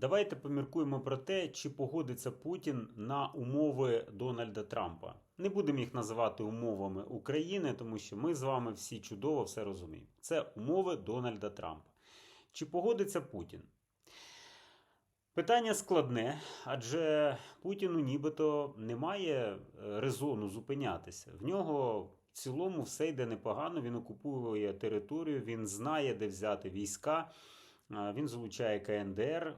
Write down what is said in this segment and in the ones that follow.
Давайте поміркуємо про те, чи погодиться Путін на умови Дональда Трампа. Не будемо їх називати умовами України, тому що ми з вами всі чудово все розуміємо. Це умови Дональда Трампа. Чи погодиться Путін? Питання складне, адже Путіну нібито немає е, резону зупинятися. В нього в цілому все йде непогано. Він окупує територію, він знає, де взяти війська. Він залучає КНДР.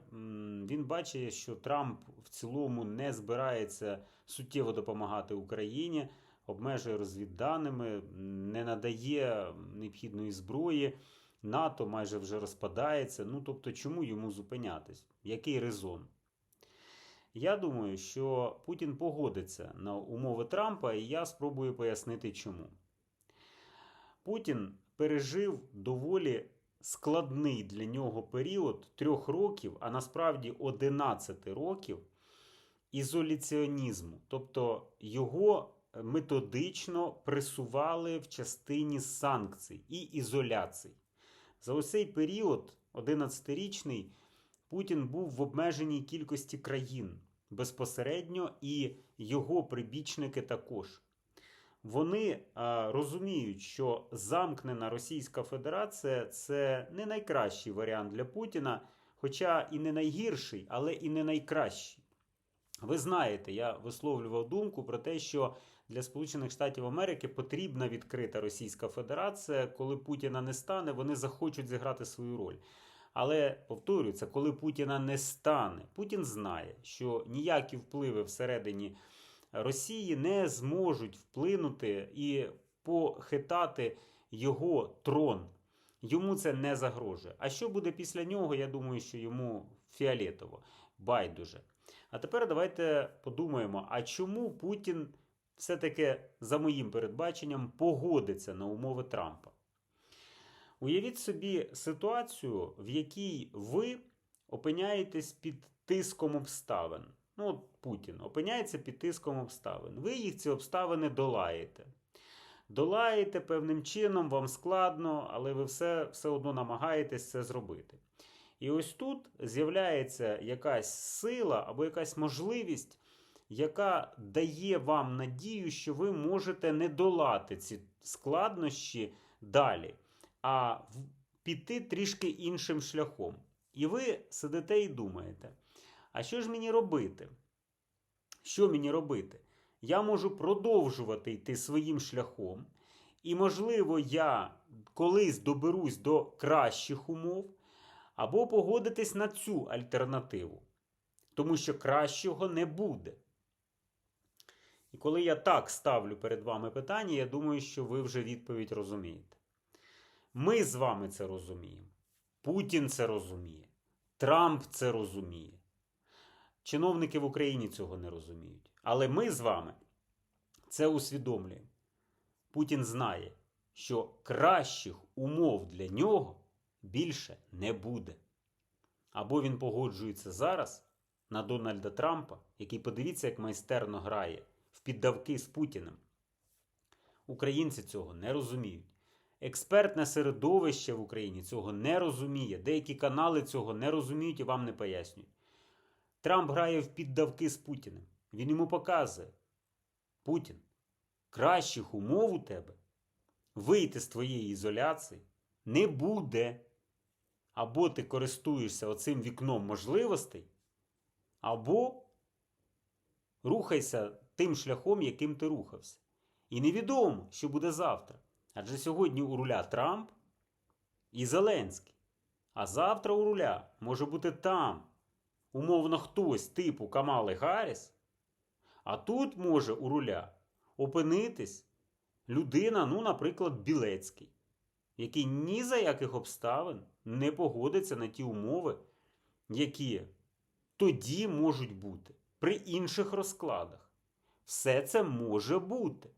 Він бачить, що Трамп в цілому не збирається суттєво допомагати Україні, обмежує розвідданими, не надає необхідної зброї. НАТО майже вже розпадається. Ну тобто, чому йому зупинятись? Який резон? Я думаю, що Путін погодиться на умови Трампа, і я спробую пояснити чому. Путін пережив доволі складний для нього період трьох років, а насправді 11 років ізоляціонізму. Тобто його методично пресували в частині санкцій і ізоляцій. За ось цей період, 11-річний, Путін був в обмеженій кількості країн безпосередньо, і його прибічники також. Вони а, розуміють, що замкнена Російська Федерація це не найкращий варіант для Путіна, хоча і не найгірший, але і не найкращий. Ви знаєте, я висловлював думку про те, що для Сполучених Штатів Америки потрібна відкрита Російська Федерація. Коли Путіна не стане, вони захочуть зіграти свою роль. Але повторюю, це коли Путіна не стане. Путін знає, що ніякі впливи всередині Росії не зможуть вплинути і похитати його трон. Йому це не загрожує. А що буде після нього? Я думаю, що йому фіолетово, байдуже. А тепер давайте подумаємо: а чому Путін все-таки, за моїм передбаченням, погодиться на умови Трампа? Уявіть собі ситуацію, в якій ви опиняєтесь під тиском обставин. Ну, от Путін опиняється під тиском обставин. Ви їх ці обставини долаєте. Долаєте певним чином, вам складно, але ви все, все одно намагаєтесь це зробити. І ось тут з'являється якась сила або якась можливість, яка дає вам надію, що ви можете не долати ці складнощі далі, а піти трішки іншим шляхом. І ви сидите і думаєте, а що ж мені робити? Що мені робити? Я можу продовжувати йти своїм шляхом, і, можливо, я колись доберусь до кращих умов, або погодитись на цю альтернативу, тому що кращого не буде. І коли я так ставлю перед вами питання, я думаю, що ви вже відповідь розумієте. Ми з вами це розуміємо. Путін це розуміє. Трамп це розуміє. Чиновники в Україні цього не розуміють. Але ми з вами це усвідомлюємо. Путін знає, що кращих умов для нього більше не буде. Або він погоджується зараз на Дональда Трампа, який подивіться, як майстерно грає в піддавки з Путіним. Українці цього не розуміють. Експертне середовище в Україні цього не розуміє. Деякі канали цього не розуміють і вам не пояснюють. Трамп грає в піддавки з Путіним. Він йому показує: Путін, кращих умов у тебе вийти з твоєї ізоляції не буде. Або ти користуєшся оцим вікном можливостей, або рухайся тим шляхом, яким ти рухався. І невідомо, що буде завтра. Адже сьогодні у руля Трамп і Зеленський. А завтра у руля може бути там, умовно, хтось типу Камали Гарріс, а тут може у руля опинитись людина, ну, наприклад, Білецький, який ні за яких обставин не погодиться на ті умови, які тоді можуть бути при інших розкладах. Все це може бути.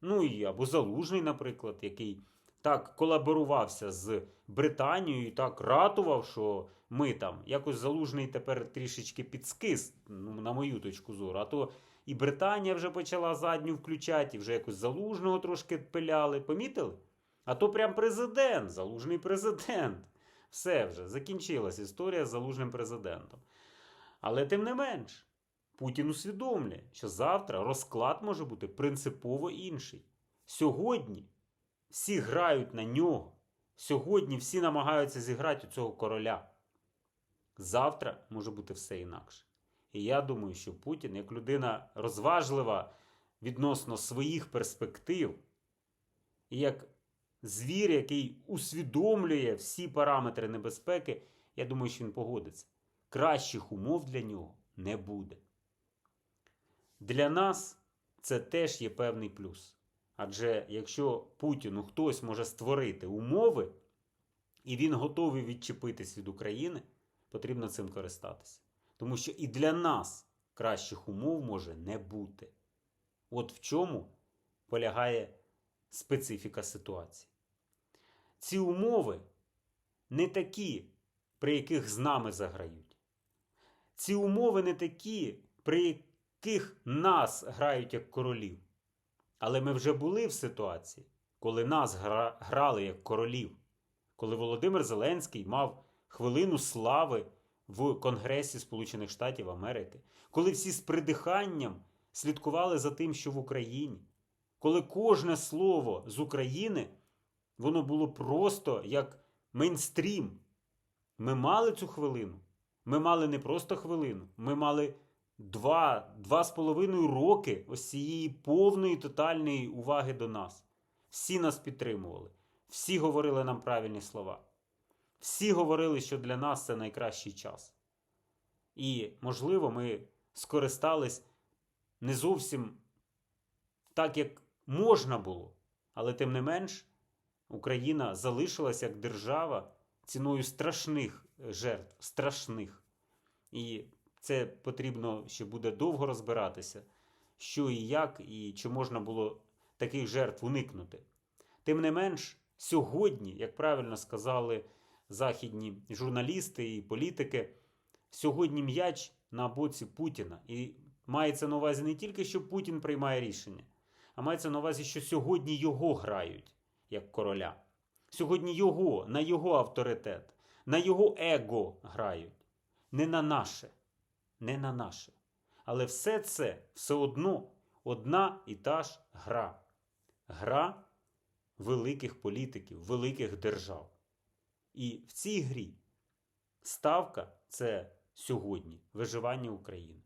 Ну і або Залужний, наприклад, який так колаборувався з Британією і так ратував, що ми там якось Залужний тепер трішечки підскис, ну, на мою точку зору. А то і Британія вже почала задню включати, і вже якось Залужного трошки пиляли. Помітили? А то прям президент, залужний президент. Все вже закінчилась історія з залужним президентом. Але тим не менш, Путін усвідомлює, що завтра розклад може бути принципово інший. Сьогодні всі грають на нього. Сьогодні всі намагаються зіграти у цього короля. Завтра може бути все інакше. І я думаю, що Путін, як людина розважлива відносно своїх перспектив, і як звір, який усвідомлює всі параметри небезпеки, я думаю, що він погодиться. Кращих умов для нього не буде. Для нас це теж є певний плюс. Адже якщо Путіну хтось може створити умови, і він готовий відчепитись від України, потрібно цим користатися. Тому що і для нас кращих умов може не бути. От в чому полягає специфіка ситуації. Ці умови не такі, при яких з нами заграють. Ці умови не такі, при яких нас грають як королів. Але ми вже були в ситуації, коли нас гра- грали як королів, коли Володимир Зеленський мав хвилину слави в Конгресі Сполучених Штатів Америки, коли всі з придиханням слідкували за тим, що в Україні, коли кожне слово з України воно було просто як мейнстрім. Ми мали цю хвилину. Ми мали не просто хвилину, ми мали два, два з половиною роки ось цієї повної тотальної уваги до нас. Всі нас підтримували, всі говорили нам правильні слова. Всі говорили, що для нас це найкращий час. І, можливо, ми скористались не зовсім так, як можна було, але тим не менш, Україна залишилась як держава ціною страшних жертв, страшних. І це потрібно ще буде довго розбиратися, що і як, і чи можна було таких жертв уникнути. Тим не менш, сьогодні, як правильно сказали західні журналісти і політики, сьогодні м'яч на боці Путіна. І мається на увазі не тільки, що Путін приймає рішення, а мається на увазі, що сьогодні його грають як короля. Сьогодні його, на його авторитет, на його его грають. Не на наше. Не на наше. Але все це все одно одна і та ж гра. Гра великих політиків, великих держав. І в цій грі ставка це сьогодні виживання України.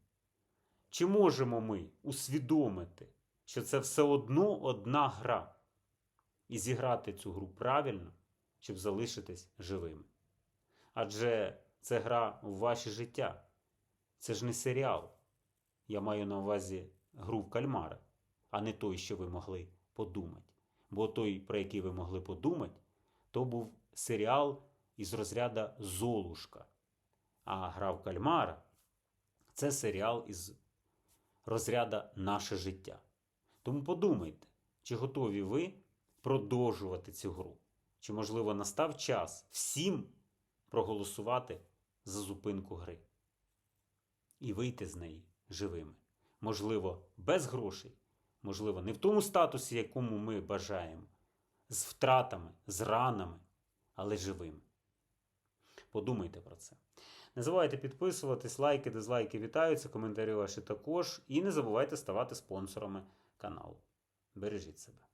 Чи можемо ми усвідомити, що це все одно одна гра, і зіграти цю гру правильно, щоб залишитись живими? Адже це гра в ваше життя. Це ж не серіал. Я маю на увазі гру в кальмара, а не той, що ви могли подумати. Бо той, про який ви могли подумати, то був серіал із розряду Золушка. А гра в кальмара це серіал із розряду Наше життя. Тому подумайте, чи готові ви продовжувати цю гру? Чи, можливо, настав час всім проголосувати за зупинку гри і вийти з неї живими? Можливо, без грошей, можливо, не в тому статусі, якому ми бажаємо, з втратами, з ранами, але живими. Подумайте про це. Не забувайте підписуватись, лайки, дизлайки вітаються, коментарі ваші також. І не забувайте ставати спонсорами каналу. Бережіть себе.